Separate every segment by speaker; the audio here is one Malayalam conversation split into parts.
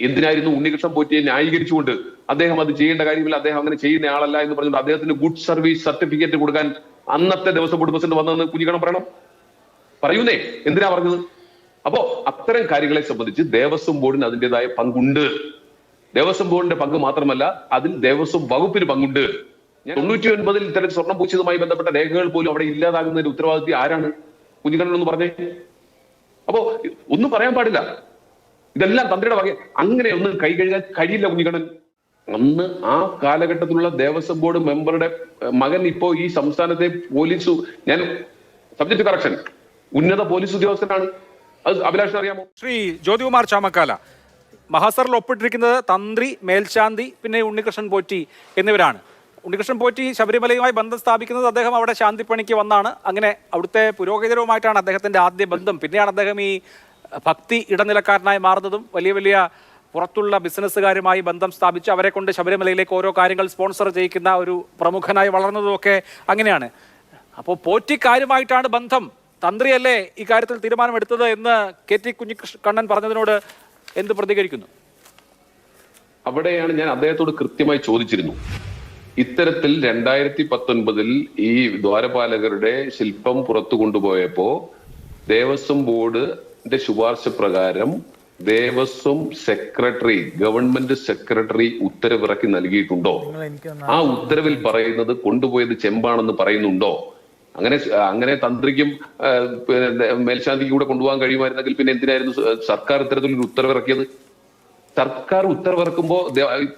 Speaker 1: എന്തിനായിരുന്നു ഉണ്ണികൃഷ്ണൻ പോറ്റിയെ ന്യായീകരിച്ചുകൊണ്ട് അദ്ദേഹം അത് ചെയ്യേണ്ട കാര്യമില്ല അദ്ദേഹം അങ്ങനെ ചെയ്യുന്ന ആളല്ല എന്ന് പറഞ്ഞുകൊണ്ട് അദ്ദേഹത്തിന് ഗുഡ് സർവീസ് സർട്ടിഫിക്കറ്റ് കൊടുക്കാൻ അന്നത്തെ ദിവസം പ്രസിഡന്റ് വന്നതെന്ന് കുഞ്ഞിക്കണം പറയണം? പറയൂന്നേ എന്തിനാ പറഞ്ഞത്? അപ്പോ അത്തരം കാര്യങ്ങളെ സംബന്ധിച്ച് ദേവസ്വം ബോർഡിന് അതിന്റെതായ പങ്കുണ്ട്. ദേവസ്വം ബോർഡിന്റെ പങ്ക് മാത്രമല്ല അതിൽ ദേവസ്വം വകുപ്പിന് പങ്കുണ്ട്. ഞാൻ തൊണ്ണൂറ്റി ഒൻപതിൽ ഇത്തരം സ്വർണം പൂച്ചതുമായി ബന്ധപ്പെട്ട രേഖകൾ പോലും അവിടെ ഇല്ലാതാകുന്നതിന്റെ ഉത്തരവാദിത്വം ആരാണ്? കുഞ്ഞിക്കണ്ണൻ ഒന്ന് പറഞ്ഞേ. അപ്പോ ഒന്നും പറയാൻ പാടില്ല. ഇതെല്ലാം തന്ത്രിയുടെ വക അങ്ങനെ ഒന്നും കൈ കഴുകാൻ കഴിയില്ല കുഞ്ഞിക്കണ്ണൻ. അന്ന് ആ കാലഘട്ടത്തിലുള്ള ദേവസ്വം ബോർഡ് മെമ്പറുടെ മകൻ ഇപ്പോ ഈ സംസ്ഥാനത്തെ പോലീസ് ഞാൻ സബ്ജക്ട് കറക്ഷൻ ഉന്നത പോലീസ് ഉദ്യോഗസ്ഥനാണ്. അത് അഭിലാഷിന് അറിയാമോ?
Speaker 2: ശ്രീ ജ്യോതികുമാർ ചാമക്കാല. മഹാസറിൽ ഒപ്പിട്ടിരിക്കുന്നത് തന്ത്രി മേൽശാന്തി പിന്നെ ഉണ്ണികൃഷ്ണൻ പോറ്റി എന്നിവരാണ്. ഉണ്ണികൃഷ്ണൻ പോറ്റി ശബരിമലയുമായി ബന്ധം സ്ഥാപിക്കുന്നത് അദ്ദേഹം അവിടെ ശാന്തിപ്പണിക്ക് വന്നാണ്. അങ്ങനെ അവിടുത്തെ പുരോഹിതരുമായിട്ടാണ് അദ്ദേഹത്തിന്റെ ആദ്യ ബന്ധം. പിന്നെയാണ് അദ്ദേഹം ഈ ഭക്തി ഇടനിലക്കാരനായി മാറുന്നതും വലിയ വലിയ പുറത്തുള്ള ബിസിനസ്സുകാരുമായി ബന്ധം സ്ഥാപിച്ച് അവരെ കൊണ്ട് ശബരിമലയിലേക്ക് ഓരോ കാര്യങ്ങൾ സ്പോൺസർ ചെയ്യിക്കുന്ന ഒരു പ്രമുഖനായി വളർന്നതുമൊക്കെ അങ്ങനെയാണ്. അപ്പോൾ പോറ്റിക്കാരുമായിട്ടാണ് ബന്ധം. തന്ത്രിയല്ലേ ഇക്കാര്യത്തിൽ കാര്യത്തിൽ തീരുമാനമെടുത്തത് എന്ന് കെ ടി കുഞ്ഞികൃഷ്ണ കണ്ണൻ പറഞ്ഞതിനോട് എന്ത് പ്രതികരിക്കുന്നു?
Speaker 1: അവിടെയാണ് ഞാൻ അദ്ദേഹത്തോട് കൃത്യമായി ചോദിച്ചിരുന്നു. ഇത്തരത്തിൽ രണ്ടായിരത്തി പത്തൊൻപതിൽ ഈ ദ്വാരപാലകരുടെ ശില്പം പുറത്തു കൊണ്ടുപോയപ്പോ ദേവസ്വം ബോർഡിന്റെ ശുപാർശ പ്രകാരം ദേവസ്വം സെക്രട്ടറി ഗവൺമെന്റ് സെക്രട്ടറി ഉത്തരവിറക്കി നൽകിയിട്ടുണ്ടോ? ആ ഉത്തരവിൽ പറയുന്നത് കൊണ്ടുപോയത് ചെമ്പാണെന്ന് പറയുന്നുണ്ടോ? അങ്ങനെ അങ്ങനെ തന്ത്രിക്കും മേൽശാന്തിക്കും കൂടെ കൊണ്ടുപോകാൻ കഴിയുമായിരുന്നെങ്കിൽ പിന്നെ എന്തിനായിരുന്നു സർക്കാർ ഇത്തരത്തിൽ ഒരു ഉത്തരവിറക്കിയത്? സർക്കാർ ഉത്തരവിറക്കുമ്പോ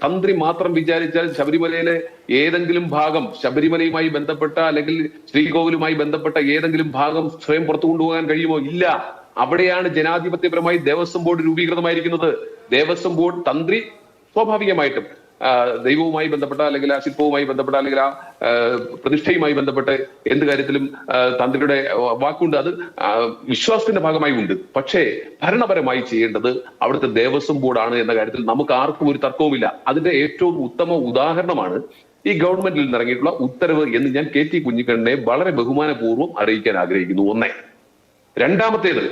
Speaker 1: തന്ത്രി മാത്രം വിചാരിച്ചാൽ ശബരിമലയിലെ ഏതെങ്കിലും ഭാഗം ശബരിമലയുമായി ബന്ധപ്പെട്ട അല്ലെങ്കിൽ ശ്രീകോവിലുമായി ബന്ധപ്പെട്ട ഏതെങ്കിലും ഭാഗം സ്വയം പുറത്തു കൊണ്ടുപോകാൻ കഴിയുമോ? ഇല്ല. അവിടെയാണ് ജനാധിപത്യപരമായി ദേവസ്വം ബോർഡ് രൂപീകൃതമായിരിക്കുന്നത്. ദേവസ്വം ബോർഡ് തന്ത്രി സ്വാഭാവികമായിട്ടും ദൈവവുമായി ബന്ധപ്പെട്ട അല്ലെങ്കിൽ ആ ശില്പവുമായി ബന്ധപ്പെട്ട അല്ലെങ്കിൽ ആ പ്രതിഷ്ഠയുമായി ബന്ധപ്പെട്ട് എന്ത് കാര്യത്തിലും തന്ത്രിയുടെ വാക്കുണ്ട്. അത് വിശ്വാസത്തിന്റെ ഭാഗമായി ഉണ്ട്. പക്ഷേ ഭരണപരമായി ചെയ്യേണ്ടത് അവിടുത്തെ ദേവസ്വം ബോർഡാണ് എന്ന കാര്യത്തിൽ നമുക്ക് ആർക്കും ഒരു തർക്കവുമില്ല. അതിന്റെ ഏറ്റവും ഉത്തമ ഉദാഹരണമാണ് ഈ ഗവൺമെന്റിൽ നിന്നിറങ്ങിയിട്ടുള്ള ഉത്തരവ് എന്ന് ഞാൻ കെ ടി കുഞ്ഞിക്കണ്ണനെ വളരെ ബഹുമാനപൂർവം അറിയിക്കാൻ ആഗ്രഹിക്കുന്നു. ഒന്നേ. രണ്ടാമത്തേത്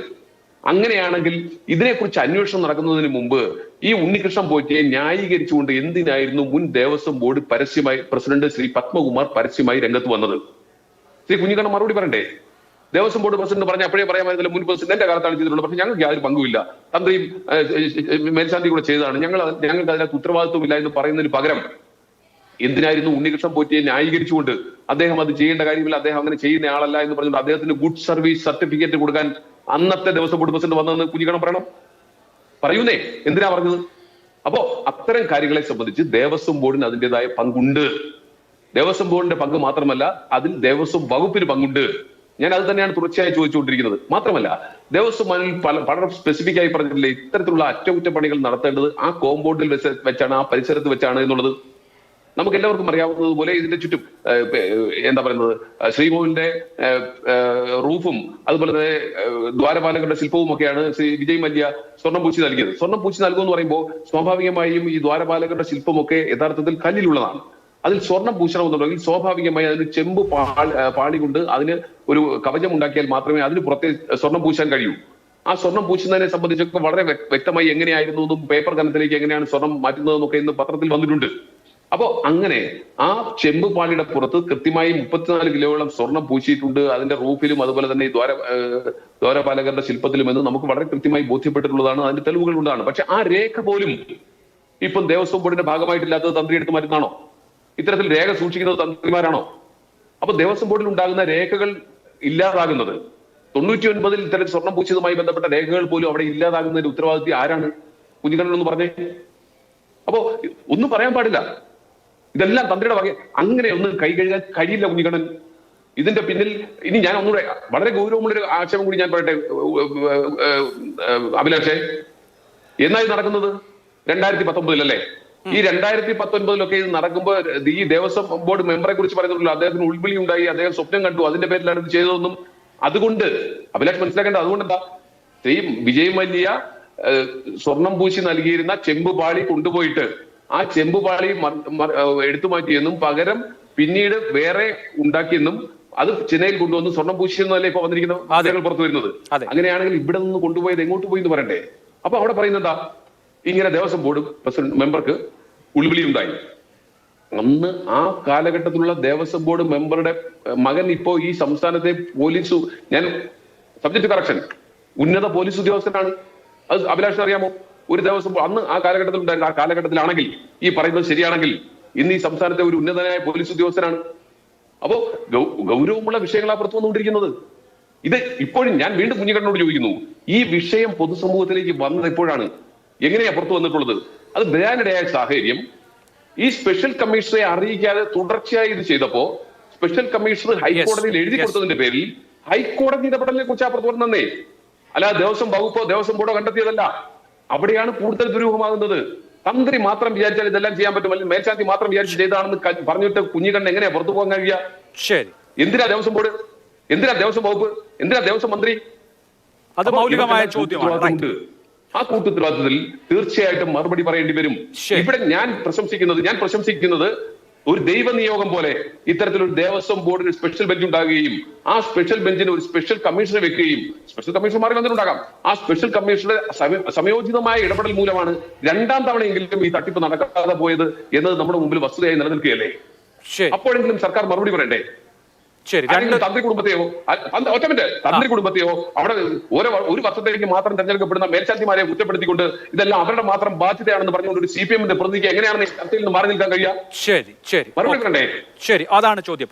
Speaker 1: അങ്ങനെയാണെങ്കിൽ ഇതിനെക്കുറിച്ച് അന്വേഷണം നടക്കുന്നതിന് മുമ്പ് ഈ ഉണ്ണികൃഷ്ണൻ പോറ്റിയെ ന്യായീകരിച്ചുകൊണ്ട് എന്തിനായിരുന്നു മുൻ ദേവസ്വം ബോർഡ് പരസ്യമായി പ്രസിഡന്റ് ശ്രീ പത്മകുമാർ പരസ്യമായി രംഗത്ത് വന്നത്? ശ്രീ കുഞ്ഞിക്കണ്ണൻ മറുപടി പറയണ്ടേ? ദേവസ്വം ബോർഡ് പ്രസിഡന്റ് പറഞ്ഞ അപ്പോഴേ പറയാമായിരുന്നില്ല മുൻ പ്രസിഡന്റ് കാലത്താണ് ചെയ്തിട്ടുള്ളത് പക്ഷെ ഞങ്ങൾക്ക് യാതൊരു പങ്കുമില്ല. തന്ത്രിയും മേൽശാന്തി കൂടെ ചെയ്തതാണ്. ഞങ്ങൾ ഞങ്ങൾക്ക് അതിനകത്ത് ഉത്തരവാദിത്വമില്ല എന്ന് പറയുന്നതിന് പകരം എന്തിനായിരുന്നു ഉണ്ണികൃഷ്ണൻ പോറ്റിയെ ന്യായീകരിച്ചുകൊണ്ട് അദ്ദേഹം അത് ചെയ്യേണ്ട കാര്യമില്ല അദ്ദേഹം അങ്ങനെ ചെയ്യുന്ന ആളല്ല എന്ന് പറഞ്ഞുകൊണ്ട് അദ്ദേഹത്തിന് ഗുഡ് സർവീസ് സർട്ടിഫിക്കറ്റ് കൊടുക്കാൻ അന്നത്തെ ദിവസം പ്രസിഡന്റ് വന്നതെന്ന് കുഞ്ഞിക്കണം പറയണം? പറയൂന്നേ എന്തിനാ പറഞ്ഞത്? അപ്പോ അത്തരം കാര്യങ്ങളെ സംബന്ധിച്ച് ദേവസ്വം ബോർഡിന് അതിന്റെതായ പങ്കുണ്ട്. ദേവസ്വം ബോർഡിന്റെ പങ്ക് മാത്രമല്ല അതിൽ ദേവസ്വം വകുപ്പിന് പങ്കുണ്ട്. ഞാൻ അത് തന്നെയാണ് തുടർച്ചയായി ചോദിച്ചുകൊണ്ടിരിക്കുന്നത്. മാത്രമല്ല ദേവസ്വം മനിൽ പല വളരെ സ്പെസിഫിക് ആയി പറഞ്ഞിട്ടില്ലേ ഇത്തരത്തിലുള്ള അറ്റകുറ്റപ്പണികൾ നടത്തേണ്ടത് ആ കോമ്പൗണ്ടിൽ വെച്ച് വെച്ചാണ് ആ പരിസരത്ത് വെച്ചാണ് എന്നുള്ളത്? നമുക്ക് എല്ലാവർക്കും അറിയാവുന്നതുപോലെ ഇതിന്റെ ചുറ്റും എന്താ പറയുന്നത് ശ്രീകോവിലിന്റെ റൂഫും അതുപോലെ തന്നെ ദ്വാരപാലകളുടെ ശില്പവും ഒക്കെയാണ് ശ്രീ വിജയ് മല്യ സ്വർണം പൂച്ചി നൽകിയത്. സ്വർണം പൂച്ചി നൽകുമെന്ന് പറയുമ്പോൾ സ്വാഭാവികമായും ഈ ദ്വാരപാലകരുടെ ശില്പമൊക്കെ യഥാർത്ഥത്തിൽ കല്ലിലുള്ളതാണ്. അതിൽ സ്വർണം പൂശണം എന്നുണ്ടെങ്കിൽ സ്വാഭാവികമായി അതിന് ചെമ്പ് പാളി കൊണ്ട് അതിന് ഒരു കവചം ഉണ്ടാക്കിയാൽ മാത്രമേ അതിന് പുറത്തെ സ്വർണം പൂശാൻ കഴിയൂ. ആ സ്വർണം പൂശുന്നതിനെ സംബന്ധിച്ചൊക്കെ വളരെ വ്യക്തമായി എങ്ങനെയായിരുന്നു എന്നും പേപ്പർ കനത്തിലേക്ക് എങ്ങനെയാണ് സ്വർണം മാറ്റുന്നതെന്നൊക്കെ ഇന്ന് പത്രത്തിൽ വന്നിട്ടുണ്ട്. അപ്പോ അങ്ങനെ ആ ചെമ്പ് പാളിയുടെ പുറത്ത് കൃത്യമായി മുപ്പത്തിനാല് കിലോയോളം സ്വർണം പൂശിയിട്ടുണ്ട്. അതിന്റെ റൂഫിലും അതുപോലെ തന്നെ ഈ ദ്വാര ദ്വാരപാലകരുടെ ശില്പത്തിലും എന്ന് നമുക്ക് വളരെ കൃത്യമായി ബോധ്യപ്പെട്ടിട്ടുള്ളതാണ്. അതിന്റെ തെളിവുകൾ ഉണ്ടാണ് പക്ഷെ ആ രേഖ പോലും ഇപ്പം ദേവസ്വം ബോർഡിന്റെ ഭാഗമായിട്ടില്ലാത്തത് തന്ത്രി എടുത്തു മാറ്റുന്നതാണോ ഇത്തരത്തിൽ രേഖ സൂക്ഷിക്കുന്നത് തന്ത്രിമാരാണോ? അപ്പൊ ദേവസ്വം ബോർഡിൽ ഉണ്ടാകുന്ന രേഖകൾ ഇല്ലാതാകുന്നത്. തൊണ്ണൂറ്റി ഒൻപതിൽ ഇത്തരം സ്വർണം പൂച്ചതുമായി ബന്ധപ്പെട്ട രേഖകൾ പോലും അവിടെ ഇല്ലാതാകുന്നതിന്റെ ഉത്തരവാദിത്വം ആരാണ്? കുഞ്ഞിക്കണ്ണൻ എന്ന് പറഞ്ഞേ. അപ്പോ ഒന്നും പറയാൻ പാടില്ല. ഇതെല്ലാം തന്ത്രിയുടെ വക അങ്ങനെ ഒന്നും കൈ കഴുകാൻ കഴിയില്ല കുഞ്ഞിക്കണ്ണൻ. ഇതിന്റെ പിന്നിൽ ഇനി ഞാൻ ഒന്നുകൂടെ വളരെ ഗൗരവമുള്ള ഒരു ആക്ഷേപം കൂടി ഞാൻ പറയട്ടെ അഭിലാഷേ. എന്നായി നടക്കുന്നത്? രണ്ടായിരത്തി പത്തൊമ്പതിലല്ലേ ഈ രണ്ടായിരത്തി പത്തൊൻപതിലൊക്കെ ഇത് നടക്കുമ്പോൾ ഈ ദേവസ്വം ബോർഡ് മെമ്പറെ കുറിച്ച് പറയുന്നുള്ളൂ അദ്ദേഹത്തിന് ഉൾവിളി ഉണ്ടായി അദ്ദേഹം സ്വപ്നം കണ്ടു അതിന്റെ പേരിലാണ് ഇത് ചെയ്തതെന്നും. അതുകൊണ്ട് അഭിലാഷ് മനസ്സിലാക്കേണ്ടത് അതുകൊണ്ട് എന്താ ശ്രീ വിജയ് മല്യ സ്വർണം പൂശി നൽകിയിരുന്ന ചെമ്പ് പാളി കൊണ്ടുപോയിട്ട് ആ ചെമ്പ് പാളി മ- മ- ഏഹ്, എടുത്തു മാറ്റിയെന്നും പകരം പിന്നീട് വേറെ ഉണ്ടാക്കിയെന്നും അത് ചെന്നൈയിൽ കൊണ്ടുവന്ന് സ്വർണം പൂശിയെന്നല്ലേ ഇപ്പൊ വന്നിരിക്കുന്ന വാർത്തകൾ പുറത്തു വരുന്നത്? അങ്ങനെയാണെങ്കിൽ ഇവിടെ നിന്ന് കൊണ്ടുപോയത് എങ്ങോട്ട് പോയി എന്ന് പറയണ്ടേ? അപ്പൊ അവിടെ പറയുന്നത് എന്താ? ഇങ്ങനെ ദേവസ്വം ബോർഡ് പ്രസിഡന്റ് മെമ്പർക്ക് ഉൾവിളി ഉണ്ടായി. അന്ന് ആ കാലഘട്ടത്തിലുള്ള ദേവസ്വം ബോർഡ് മെമ്പറുടെ മകൻ ഇപ്പോ ഈ സംസ്ഥാനത്തെ പോലീസ് ഞാൻ സബ്ജക്ട് കറക്ഷൻ ഉന്നത പോലീസ് ഉദ്യോഗസ്ഥനാണ്. അത് അഭിലാഷിന് അറിയാമോ? ഒരു ദിവസം അന്ന് ആ കാലഘട്ടത്തിൽ ഉണ്ടായിരുന്ന ആ കാലഘട്ടത്തിലാണെങ്കിൽ ഈ പറയുന്നത് ശരിയാണെങ്കിൽ ഇന്ന് ഈ സംസ്ഥാനത്തെ ഒരു ഉന്നതനായ പോലീസ് ഉദ്യോഗസ്ഥനാണ്. അപ്പോ ഗൗരവമുള്ള വിഷയങ്ങളാ പുറത്തു വന്നുകൊണ്ടിരിക്കുന്നത്. ഇത് ഇപ്പോഴും ഞാൻ വീണ്ടും കുഞ്ഞിക്കണ്ണനോട് ചോദിക്കുന്നു. ഈ വിഷയം പൊതുസമൂഹത്തിലേക്ക് വന്നത് എപ്പോഴാണ്? എങ്ങനെയാ പുറത്തു വന്നിട്ടുള്ളത്? അത് വരാനിടയായ സാഹചര്യം. ഈ സ്പെഷ്യൽ കമ്മീഷണറെ അറിയിക്കാതെ തുടർച്ചയായി ഇത് ചെയ്തപ്പോ സ്പെഷ്യൽ കമ്മീഷണർ ഹൈക്കോടതിയിൽ എഴുതി കൊടുത്തതിന്റെ പേരിൽ ഹൈക്കോടതി ഇടപെടലിനെ കുറിച്ച് പുറത്തു വന്നേ? അല്ലാതെ ദേവസ്വം വകുപ്പോ ദേവസ്വം ബോർഡോ കണ്ടെത്തിയതല്ല. അവിടെയാണ് കൂടുതൽ ദുരൂഹമാകുന്നത്. തന്ത്രി മാത്രം വിചാരിച്ചാൽ ഇതെല്ലാം ചെയ്യാൻ പറ്റും. അല്ലെങ്കിൽ മേൽശാന്തി മാത്രം വിചാരിച്ച് ചെയ്താണെന്ന് പറഞ്ഞിട്ട് കുഞ്ഞുകണ്ണൻ എങ്ങനെയാ പുറത്തു പോകാൻ കഴിയുക?
Speaker 2: ശരി.
Speaker 1: എന്തിനാ ദേവസ്വം ബോർഡ്? എന്തിനാ ദേവസ്വം വകുപ്പ്? എന്തിനാ ദേവസ്വം മന്ത്രി?
Speaker 2: അത് മൗലികമായ ചോദ്യമാണ്.
Speaker 1: ആ കൂട്ടുത്തരവാദിത്തത്തിൽ തീർച്ചയായിട്ടും മറുപടി പറയേണ്ടി വരും. ഇവിടെ ഞാൻ പ്രശംസിക്കുന്നത് ഞാൻ പ്രശംസിക്കുന്നത് ഒരു ദൈവ നിയോഗം പോലെ ഇത്തരത്തിലൊരു ദേവസ്വം ബോർഡിന് സ്പെഷ്യൽ ബെഞ്ച് ഉണ്ടാകുകയും ആ സ്പെഷ്യൽ ബെഞ്ചിന് ഒരു സ്പെഷ്യൽ കമ്മീഷനെ വെക്കുകയും സ്പെഷ്യൽ കമ്മീഷൻ മാറി വന്നിട്ടുണ്ടാകാം. ആ സ്പെഷ്യൽ കമ്മീഷണറുടെ സമ- സമയോചിതമായ ഇടപെടൽ മൂലമാണ് രണ്ടാം തവണയെങ്കിലും ഈ തട്ടിപ്പ് നടക്കാതെ പോയത് എന്നത് നമ്മുടെ മുമ്പിൽ വസ്തുതയായി നിലനിൽക്കുകയല്ലേ? അപ്പോഴെങ്കിലും സർക്കാർ മറുപടി പറയണ്ടേ
Speaker 2: ശരി രണ്ട്
Speaker 1: തന്ത്രി കുടുംബത്തെയോ ഒറ്റ മിനിറ്റ്. തന്ത്രി കുടുംബത്തെയോ അവിടെ ഓരോ ഒരു വർഷത്തേക്ക് മാത്രം തെരഞ്ഞെടുക്കപ്പെടുന്ന മേൽശാന്തിമാരെ കുറ്റപ്പെടുത്തിക്കൊണ്ട് ഇതെല്ലാം അവരുടെ മാത്രം ബാധ്യതയാണെന്ന് പറഞ്ഞുകൊണ്ട് ഒരു സി പി എമ്മിന്റെ പ്രതിനിധിക്ക് എങ്ങനെയാണ് ചർച്ചയിൽ നിന്ന് മാറി നിൽക്കാൻ കഴിയുക?
Speaker 2: ശരി ശരി.
Speaker 1: മറുപടി
Speaker 2: ശരി അതാണ് ചോദ്യം.